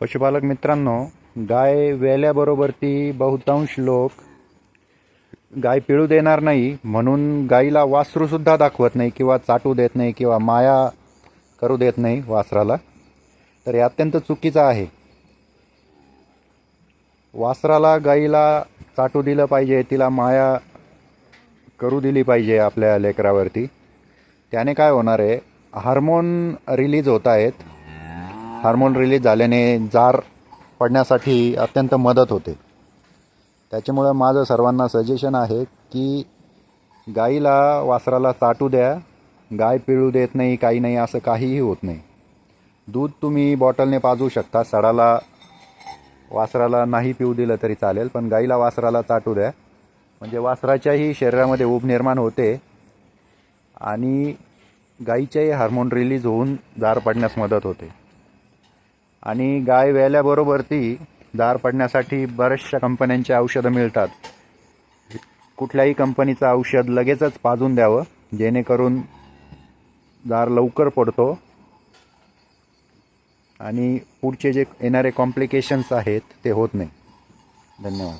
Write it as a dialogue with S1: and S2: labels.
S1: पशुपालक मित्रांनो गाय वेल्याबरोबर ती बहुतांश लोक गाय पिळू देणार नाही म्हणून गाईला वासरूसुद्धा दाखवत नाही किंवा चाटू देत नाही किंवा माया करू देत नाही वासराला. तर हे अत्यंत चुकीचं आहे. वासराला गाईला चाटू दिलं पाहिजे तिला माया करू दिली पाहिजे आपल्या लेकरावरती. त्याने काय होणार आहे हार्मोन रिलीज होत आहेत. हार्मोन रिलीज झाल्याने जार पडण्यासाठी अत्यंत मदत होते. त्याच्यामुळं माझं सर्वांना सजेशन आहे की गाईला वासराला चाटू द्या गाय पिळू देत नाही काही नाही असं काहीही होत नाही. दूध तुम्ही बॉटलने पाजू शकता सडाला वासराला नाही पिऊ दिलं तरी चालेल पण गाईला वासराला चाटू द्या. म्हणजे वासराच्याही शरीरामध्ये ऊब निर्माण होते आणि गाईच्याही हार्मोन रिलीज होऊन जार पडण्यास मदत होते. आणि गाय व्याल्याबरोबर ती दार पडण्यासाठी बऱ्याचशा कंपन्यांची औषधं मिळतात. कुठल्याही कंपनीचं औषध लगेचच पाजून द्यावं जेणेकरून दार लवकर पडतो. आणि पुढचे जे येणारे कॉम्प्लिकेशन्स आहेत ते होत नाही. धन्यवाद.